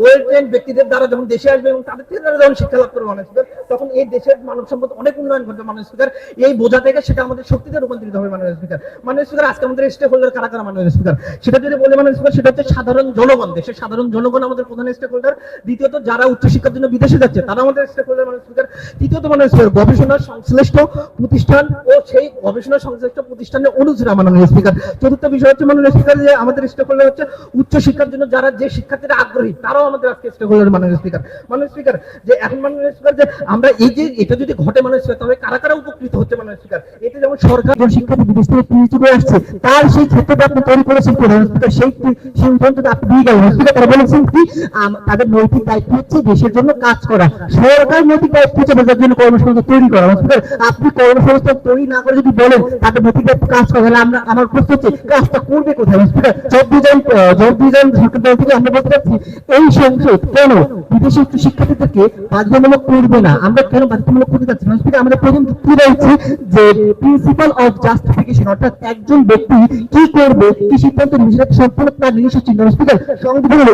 Well ব্যক্তিদের দ্বারা যখন দেশে আসবে এবং তাদের যখন শিক্ষা লাভ করবে তখন এই দেশের মানব সম্পদ অনেক উন্নয়ন স্পিকার এই বোঝা থেকে সেটা আমাদের শক্তিতে রূপান্তরিত হবে আজকে আমাদের স্টেক হোল্ডার কারা কারা সেটা যদি বলে সেটা হচ্ছে সাধারণ জনগণ, দেশের সাধারণ জনগণ আমাদের প্রধান স্টেক হোল্ডার দ্বিতীয়ত যারা উচ্চশিক্ষার জন্য বিদেশে যাচ্ছে, তারা আমাদের স্টেক হোল্ডার মাননীয় স্পিকার তৃতীয়ত স্পিকার গবেষণা সংশ্লিষ্ট প্রতিষ্ঠান ও সেই গবেষণা সংশ্লিষ্ট প্রতিষ্ঠানের অনুচরা মাননীয় স্পিকার চতুর্থ বিষয় হচ্ছে মাননীয় স্পিকার যে আমাদের স্টেক হোল্ডার হচ্ছে উচ্চশিক্ষার জন্য যারা যে শিক্ষার্থীরা আগ্রহী, তারাও আমাদের আজকে স্টেক হোল্ডার মাননীয় স্পিকার। মাননীয় স্পিকার, যে এখন মাননীয় স্পিকার, যে আমরা এই যে এটা যদি ঘটে মাননীয় স্পিকার, তাহলে কারা কারা উপকৃত হচ্ছে মাননীয় স্পিকার? এটা যেমন সরকার শিক্ষার্থী বিদেশ থেকে পিএইচডি আসছে, তার সেই আপনি তৈরি করেছেন প্রধান স্পিকার, সেই আপনি দিয়ে গেলেন, স্পিকার তারা বলেছেন কি তাদের নৈতিক দায়িত্ব হচ্ছে দেশের জন্য কাজ করা। সরকার নৈতিক দায়িত্ব হচ্ছে দেশের জন্য কর্মসংস্থান তৈরি করা। স্পিকার আপনি কর্মসংস্থান তৈরি না করে যদি বলেন, তাদের নৈতিক দায়িত্ব কাজ করা, তাহলে আমরা আমার প্রশ্ন হচ্ছে, কাজটা করবে কোথায়? স্পিকার চব্বিশ জন চব্বিশ জন সরকার থেকে আমরা বলতে চাচ্ছি এই কেন? বিদেশি উচ্চ শিক্ষার্থীদেরকে বাধ্যতামূলক করবে না। আমরা কেন বাধ্যতামূলক করতে আমাদের প্রথম যুক্তি রয়েছে যে প্রিন্সিপাল অফ জাস্টিফিকেশন অর্থাৎ একজন ব্যক্তি কি করবে, কি সিদ্ধান্ত সম্পূর্ণ তার নিজস্ব চিন্তা সংবিধানের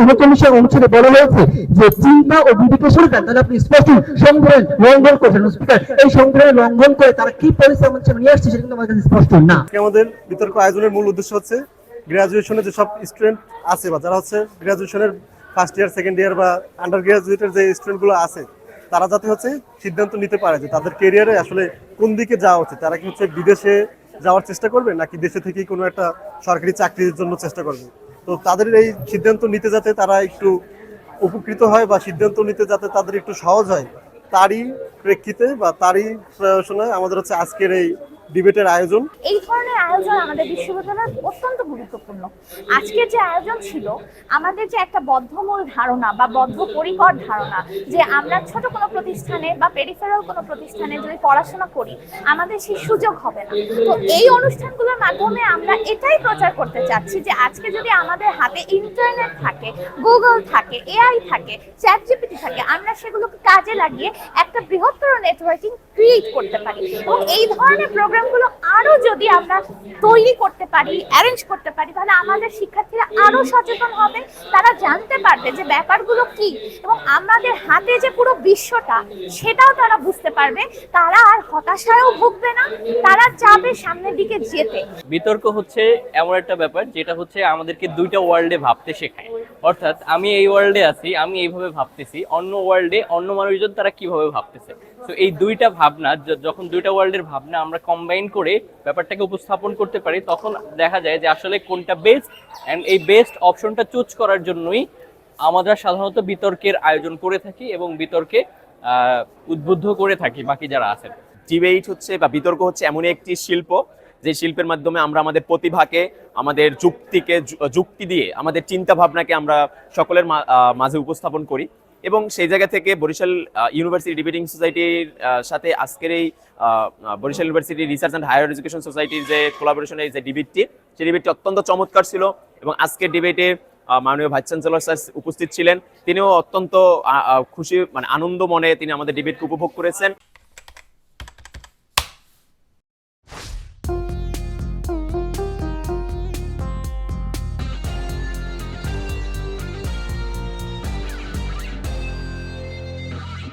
বলা হয়েছে যে চিন্তা ও বিবেকের তাহলে আপনি স্পষ্ট সংবিধান লঙ্ঘন করছেন। স্পিকার এই সংবিধানের লঙ্ঘন করে তারা কি পরিস্থিতি আমাদের নিয়ে আসছে সেটা আমার কাছে স্পষ্ট না। আমাদের বিতর্ক আয়োজনের মূল উদ্দেশ্য হচ্ছে গ্রাজুয়েশনে যেসব স্টুডেন্ট আছে বা যারা হচ্ছে গ্রাজুয়েশনের ফার্স্ট ইয়ার সেকেন্ড ইয়ার বা আন্ডার গ্রাজুয়েটের যে স্টুডেন্টগুলো আছে, তারা যাতে হচ্ছে সিদ্ধান্ত নিতে পারে যে তাদের কেরিয়ারে আসলে কোন দিকে যাওয়া উচিত। তারা কি হচ্ছে বিদেশে যাওয়ার চেষ্টা করবে, নাকি দেশে থেকেই কোনো একটা সরকারি চাকরির জন্য চেষ্টা করবে? তো তাদের এই সিদ্ধান্ত নিতে যাতে তারা একটু উপকৃত হয় বা সিদ্ধান্ত নিতে যাতে তাদের একটু সহজ হয়, তারই প্রেক্ষিতে বা তারই প্রয়োজনে আমাদের হচ্ছে আজকের এই ডিবেটের আয়োজন? এই ধরনের আয়োজন আমাদের বিশ্ববিদ্যালয়ের অত্যন্ত গুরুত্বপূর্ণ। আজকের যে আয়োজন ছিল, আমাদের যে একটা বদ্ধমূল ধারণা বা বদ্ধপরিকর ধারণা, যে আমরা ছোট কোনো প্রতিষ্ঠানে বা পেরিফেরাল কোনো প্রতিষ্ঠানে যদি পড়াশোনা করি, আমাদের সেই সুযোগ হবে না। তো এই অনুষ্ঠানগুলোর মাধ্যমে আমরা এটাই প্রচার করতে চাচ্ছি যে আজকে যদি আমাদের হাতে ইন্টারনেট থাকে গুগল থাকে এআই থাকে চ্যাট জিপিটি থাকে, আমরা সেগুলোকে কাজে লাগিয়ে একটা বৃহত্তর নেটওয়ার্কিং ক্রিয়েট করতে পারি। এবং এই ধরনের প্রোগ্রামগুলো আরও যদি আমরা তৈরি করতে পারি অ্যারেঞ্জ করতে পারি, তাহলে আমাদের শিক্ষার্থীরা আরও সচেতন হবে। তারা জানতে পারবে যে ব্যাপারগুলো কি এবং আমাদের হাতে যে পুরো বিশ্বটা, সেটাও তারা বুঝতে পারবে। তারা আর হতাশায়ও ভুগবে না, তারা চাবে সামনের দিকে যেতে। বিতর্ক হচ্ছে এমন একটা ব্যাপার, যেটা হচ্ছে আমাদেরকে দুইটা ওয়ার্ল্ডে ভাবতে শেখায়। অর্থাৎ আমি এই ওয়ার্ল্ডে আছি, আমি এইভাবে ভাবতেছি, অন্য ওয়ার্ল্ডে অন্য মানুষজন তারা কীভাবে ভাবতেছে? তো এই দুইটা ভাবনা যখন দুইটা ওয়ার্ল্ডের ভাবনা আমরা কম্বাইন করে ব্যাপারটাকে উপস্থাপন করতে পারি, তখন দেখা যায় যে আসলে কোনটা বেস্ট অ্যান্ড এই বেস্ট অপশনটা চুজ করার জন্যই আমরা সাধারণত বিতর্কের আয়োজন করে থাকি এবং বিতর্কে উদ্বুদ্ধ করে থাকি বাকি যারা আছেন। ডিবেট হচ্ছে বা বিতর্ক হচ্ছে এমনই একটি শিল্প যে শিল্পের মাধ্যমে আমরা আমাদের প্রতিভাকে, আমাদের যুক্তিকে যুক্তি দিয়ে, আমাদের চিন্তা ভাবনাকে আমরা সকলের মাঝে উপস্থাপন করি। এবং সেই জায়গা থেকে বরিশাল ইউনিভার্সিটি ডিবেটিং সোসাইটির সাথে আজকের এই Barishal university research and higher education সোসাইটির যে কোলাবোরেশনের যে ডিবেটটি সেই ডিবেটটি অত্যন্ত চমৎকার ছিল। এবং আজকের ডিবেটে মাননীয় ভাইস চ্যান্সেলর স্যার উপস্থিত ছিলেন। তিনিও অত্যন্ত খুশি মানে আনন্দ মনে তিনি আমাদের ডিবেটকে উপভোগ করেছেন।